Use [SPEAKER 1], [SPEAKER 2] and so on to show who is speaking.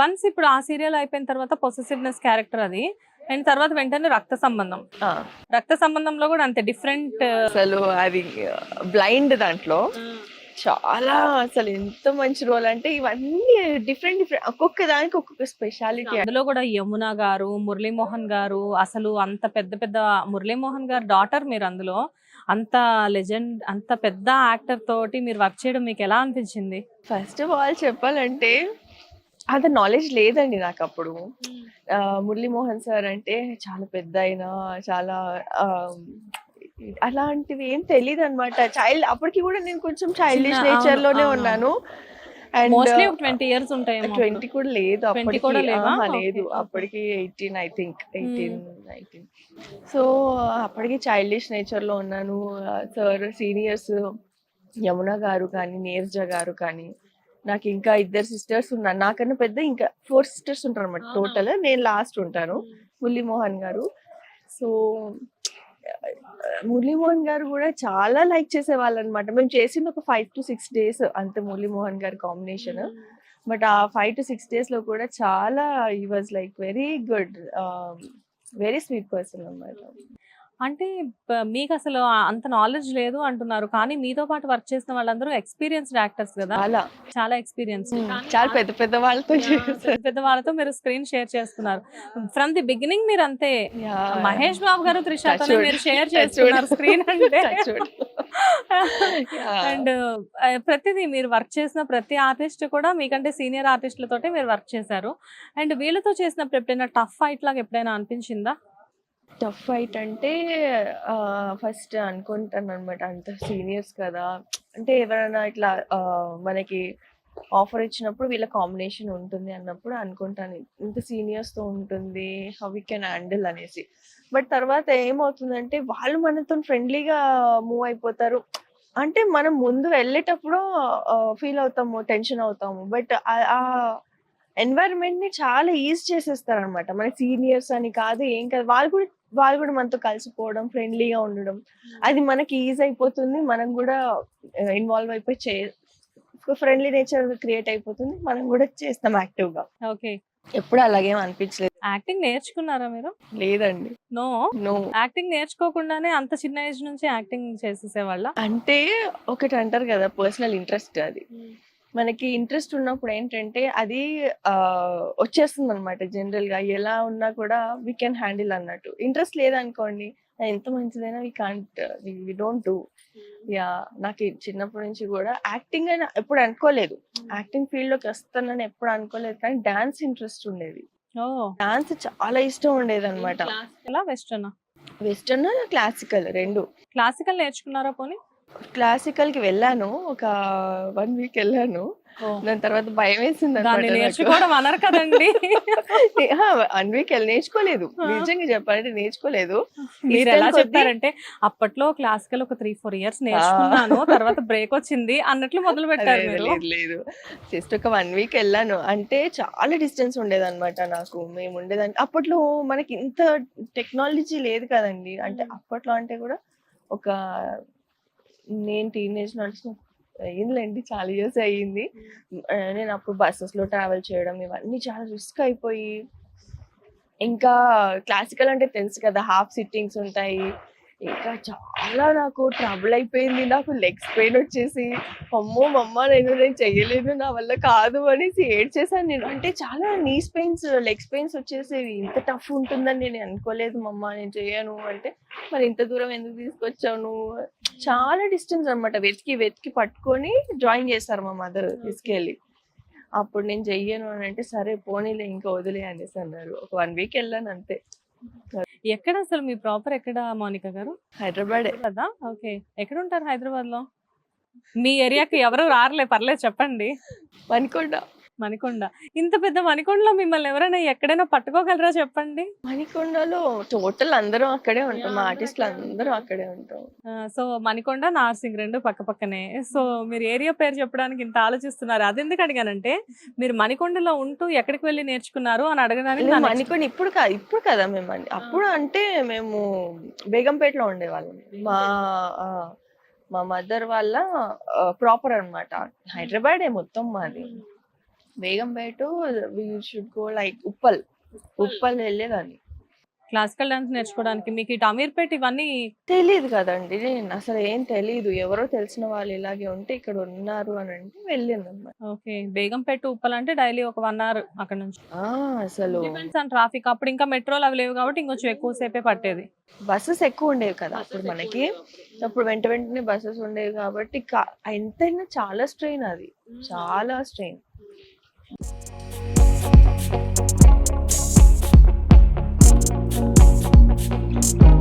[SPEAKER 1] Once ఇప్పుడు ఆ serial అయిపోయిన తర్వాత పొసెసివ్నెస్ క్యారెక్టర్ అది. అండ్ తర్వాత వెంటనే రక్త సంబంధం. రక్త సంబంధంలో కూడా అంతే డిఫరెంట్
[SPEAKER 2] అసలు అది బ్లైండ్ దాంట్లో. చాలా అసలు ఎంత మంచి రోల్ అంటే ఇవన్నీ డిఫరెంట్ డిఫరెంట్ ఒక్కొక్క దానికి ఒక్కొక్క స్పెషాలిటీ
[SPEAKER 1] అందులో కూడా యమున గారు మురళీమోహన్ గారు అసలు అంత పెద్ద పెద్ద మురళీమోహన్ గారు డాటర్ మీరు అందులో. అంత లెజెండ్ అంత పెద్ద యాక్టర్ తోటి మీరు వర్క్ చేయడం మీకు ఎలా అనిపించింది?
[SPEAKER 2] ఫస్ట్ ఆఫ్ ఆల్ చెప్పాలంటే అంత నాలెడ్జ్ లేదండి నాకు అప్పుడు ఆ, మురళీమోహన్ సార్ అంటే చాలా పెద్ద ఆయన చాలా అలాంటివి ఏం తెలియదు అనమాట చైల్డ్ అప్పటికి కూడా నేను కొంచెం చైల్డిష్
[SPEAKER 1] చిన్న- నేచర్లోనే.
[SPEAKER 2] ఉన్నాను. అండ్
[SPEAKER 1] ట్వంటీ ఇయర్స్ ఉంటాయి
[SPEAKER 2] ట్వంటీ కూడా లేదు
[SPEAKER 1] 20
[SPEAKER 2] అప్పటికి. లేదు. అప్పటికి eighteen I think eighteen nineteen so అప్పటికి చైల్డిష్ నేచర్లో ఉన్నాను. సార్ సీనియర్స్ యమున గారు కానీ నీరజ గారు కానీ నాకు ఇంకా ఇద్దరు సిస్టర్స్ ఉన్నారు నాకన్నా పెద్ద ఇంకా ఫోర్ సిస్టర్స్ ఉంటారు అనమాట. టోటల్ నేను లాస్ట్ ఉంటాను మురళీమోహన్ గారు. సో మురళీమోహన్ గారు కూడా చాలా లైక్ చేసేవాళ్ళు అనమాట మేము చేసింది ఒక ఫైవ్ టు సిక్స్ డేస్ అంతే మురళీమోహన్ గారి కాంబినేషన్ బట్ ఆ ఫైవ్ టు సిక్స్ డేస్లో కూడా చాలా ఈ was like very good very sweet person అన్నమాట.
[SPEAKER 1] అంటే ప- మీకు అసలు ఆ- అంత నాలెడ్జ్ లేదు అంటున్నారు కానీ మీతో పాటు వర్క్ చేసిన వాళ్ళందరూ ఎక్స్పీరియన్స్డ్ యాక్టర్స్ కదా
[SPEAKER 2] చాలా
[SPEAKER 1] చాలా ఎక్స్పీరియన్స్
[SPEAKER 2] చాలా పెద్ద పెద్ద వాళ్ళతో చేశాను.
[SPEAKER 1] పెద్ద వాళ్ళతో మీరు స్క్రీన్ షేర్ చేస్తున్నారు ఫ్రమ్ ది బిగినింగ్ మీరు అంతే. మహేష్ బాబు గారు త్రిషాతో
[SPEAKER 2] Touch wood.
[SPEAKER 1] మీరు షేర్
[SPEAKER 2] Touch
[SPEAKER 1] చేస్తున్నారు. స్క్రీన్ అంటే
[SPEAKER 2] Touch wood. Yeah.
[SPEAKER 1] అండ్ ప్రతిదీ మీరు వర్క్ చేసిన ప్రతి ఆర్టిస్ట్ కూడా మీకంటే సీనియర్ ఆర్టిస్టులతోటి మీరు వర్క్ చేశారు అండ్ వీళ్ళతో చేసినప్పుడు ఎప్పుడైనా టఫ్ ఫైట్ లాగా ఎప్పుడైనా అనిపించిందా
[SPEAKER 2] టఫ్ ఫైట్ అంటే ఫస్ట్ అనుకుంటాను అనమాట అంత సీనియర్స్ కదా. అంటే ఎవరైనా ఇట్లా మనకి ఆఫర్ ఇచ్చినప్పుడు వీళ్ళ కాంబినేషన్ ఉంటుంది అన్నప్పుడు అనుకుంటాను. ఇంత సీనియర్స్తో తో ఉంటుంది హౌ వీ కెన్ హ్యాండిల్ అనేసి. బట్ తర్వాత ఏమవుతుందంటే వాళ్ళు మనతో ఫ్రెండ్లీగా మూవ్ అయిపోతారు. అంటే మనం ముందు వెళ్ళేటప్పుడు ఫీల్ అవుతాము టెన్షన్ అవుతాము. బట్ ఆ ఎన్వైరన్మెంట్ని చాలా ఈజ్ చేసేస్తారు అనమాట మన సీనియర్స్ అని కాదు ఏం కాదు. వాళ్ళు కూడా వాళ్ళు కూడా మనతో కలిసిపోవడం ఫ్రెండ్లీగా ఉండడం. అది మనకి ఈజ్ అయిపోతుంది. మనం కూడా ఇన్వాల్వ్ అయిపోయి చే ఫ్రెండ్లీ నేచర్ క్రియేట్ అయిపోతుంది. మనం కూడా చేస్తాం యాక్టివ్గా.
[SPEAKER 1] ఓకే
[SPEAKER 2] ఎప్పుడు అలాగేం అనిపించలేదు.
[SPEAKER 1] యాక్టింగ్ నేర్చుకున్నారా మీరు?
[SPEAKER 2] లేదండి.
[SPEAKER 1] నో
[SPEAKER 2] నో
[SPEAKER 1] యాక్టింగ్ నేర్చుకోకుండానే అంత చిన్న ఏజ్ నుంచి యాక్టింగ్ చేసేసేవాళ్ళ?
[SPEAKER 2] అంటే ఒకటి అంటారు కదా పర్సనల్ ఇంట్రెస్ట్ అది. మనకి ఇంట్రెస్ట్ ఉన్నప్పుడు ఏంటంటే అది వచ్చేస్తుంది అనమాట జనరల్గా ఎలా ఉన్నా కూడా వీ కెన్ హ్యాండిల్ అన్నట్టు. ఇంట్రెస్ట్ లేదనుకోండి "ఆ, ఎంత మంచిదైనా we can't we don't do yeah నాకు చిన్నప్పటి నుంచి కూడా యాక్టింగ్ అని ఎప్పుడు అనుకోలేదు. యాక్టింగ్ ఫీల్డ్లోకి వస్తానని ఎప్పుడు అనుకోలేదు కానీ డాన్స్ ఇంట్రెస్ట్ ఉండేది. డాన్స్ చాలా ఇష్టం ఉండేది అనమాట
[SPEAKER 1] వెస్టర్న్?
[SPEAKER 2] వెస్టర్న్ క్లాసికల్ రెండు.
[SPEAKER 1] క్లాసికల్ నేర్చుకున్నారా పోనీ?
[SPEAKER 2] క్లాసికల్కి వెళ్ళాను. ఒక వన్ వీక్ వెళ్ళాను. దాని తర్వాత భయం వేసింది
[SPEAKER 1] నేర్చుకోవడం అనరు కదండి.
[SPEAKER 2] వన్ వీక్ నేర్చుకోలేదు. నిజంగా చెప్పాలంటే నేర్చుకోలేదు.
[SPEAKER 1] మీరు ఎలా చెప్పారంటే అప్పట్లో క్లాసికల్ ఒక త్రీ ఫోర్ ఇయర్స్ నేర్చుకున్నాను తర్వాత బ్రేక్ వచ్చింది అన్నట్లు మొదలు పెట్టారు
[SPEAKER 2] లేదు, జస్ట్ ఒక వన్ వీక్ వెళ్ళాను. అంటే చాలా డిస్టెన్స్ ఉండేది అనమాట నాకు. మేము ఉండేదాన్ని. అప్పట్లో మనకి ఇంత టెక్నాలజీ లేదు కదండి. అంటే అప్పట్లో అంటే కూడా ఒక నేను టీనేజ్ నడిచిన అయ్యిందిలేండి చాలా ఇయర్స్ అయ్యింది. నేను అప్పుడు బస్సెస్లో ట్రావెల్ చేయడం ఇవన్నీ చాలా రిస్క్ అయిపోయి ఇంకా క్లాసికల్ అంటే తెలుసు కదా హాఫ్ సిట్టింగ్స్ ఉంటాయి. ఇంకా చాలా నాకు ట్రబుల్ అయిపోయింది నాకు లెగ్స్ పెయిన్ వచ్చేసి అమ్మో మమ్మ నేను నేను చెయ్యలేదు నా వల్ల కాదు అనేసి ఏడ్ చేశాను నేను. అంటే చాలా నీస్ పెయిన్స్ లెగ్స్ పెయిన్స్ వచ్చేసేవి ఇంత టఫ్ ఉంటుందని నేను అనుకోలేదు మమ్మ నేను చేయను అంటే మరి ఇంత దూరం ఎందుకు తీసుకొచ్చావు నువ్వు? చాలా డిస్టెన్స్ అన్నమాట. వెతికి వెతికి పట్టుకొని జాయిన్ చేస్తారు మా మదర్ తీసుకెళ్ళి. అప్పుడు నేను చెయ్యను అని అంటే సరే పోనీలే ఇంకా వదిలే అనేసి అన్నారు. ఒక వన్ వీక్ వెళ్ళాను అంతే.
[SPEAKER 1] ఎక్కడ అసలు మీ ప్రాపర్ ఎక్కడ మౌనిక గారు?
[SPEAKER 2] హైదరాబాద్.
[SPEAKER 1] కదా ఓకే. ఎక్కడ ఉంటారు హైదరాబాద్లో మీ ఏరియాకి ఎవరు రారులే పర్లేదు చెప్పండి.
[SPEAKER 2] మణికొండ
[SPEAKER 1] మణికొండ. ఇంత పెద్ద మణికొండలో మిమ్మల్ని ఎవరైనా ఎక్కడైనా పట్టుకోగలరా చెప్పండి?
[SPEAKER 2] మణికొండలో టోటల్ అందరం అక్కడే ఉంటాం. మా ఆర్టిస్టులు
[SPEAKER 1] అందరూ
[SPEAKER 2] అక్కడే ఉంటాం.
[SPEAKER 1] సో మణికొండ నార్సింగ్ రెండు పక్క పక్కనే. సో మీరు ఏరియా పేరు చెప్పడానికి ఇంత ఆలోచిస్తున్నారు. అది ఎందుకు అడిగానంటే మీరు మణికొండలో ఉంటూ ఎక్కడికి వెళ్ళి నేర్చుకున్నారు అని అడగడానికి
[SPEAKER 2] మణికొండ ఇప్పుడు కాదు ఇప్పుడు కదా మేము అప్పుడు అంటే మేము బేగంపేటలో ఉండేవాళ్ళం. మా మా మదర్ వాళ్ళ ప్రాపర్ అన్నమాట. హైదరాబాదే మొత్తం మాది. Begumpet we should go like Uppal. Uppal. వెళ్ళేదాన్ని.
[SPEAKER 1] క్లాసికల్ డాన్స్ నేర్చుకోవడానికి మీకు ఇటు అమీర్పేట ఇవన్నీ
[SPEAKER 2] తెలియదు కదండి. నేను అసలు ఏం తెలియదు ఎవరో తెలిసిన వాళ్ళు ఇలాగే ఉంటే ఇక్కడ ఉన్నారు అని అంటే వెళ్ళాను అనమాట
[SPEAKER 1] ఓకే బేగంపేట ఉప్పల్ అంటే డైలీ ఒక వన్ అవర్ అక్కడ నుంచి.
[SPEAKER 2] అసలు.
[SPEAKER 1] ట్రాఫిక్ అప్పుడు ఇంకా మెట్రోలు అవి లేవు కాబట్టి ఇంకొంచెం ఎక్కువ సేపే పట్టేది.
[SPEAKER 2] బస్సెస్ ఎక్కువ ఉండేవి కదా అప్పుడు మనకి. అప్పుడు వెంట వెంటనే బస్సెస్ ఉండేవి కాబట్టి ఎంతైనా చాలా స్ట్రెయిన్ అది. చాలా స్ట్రెయిన్ Thank you.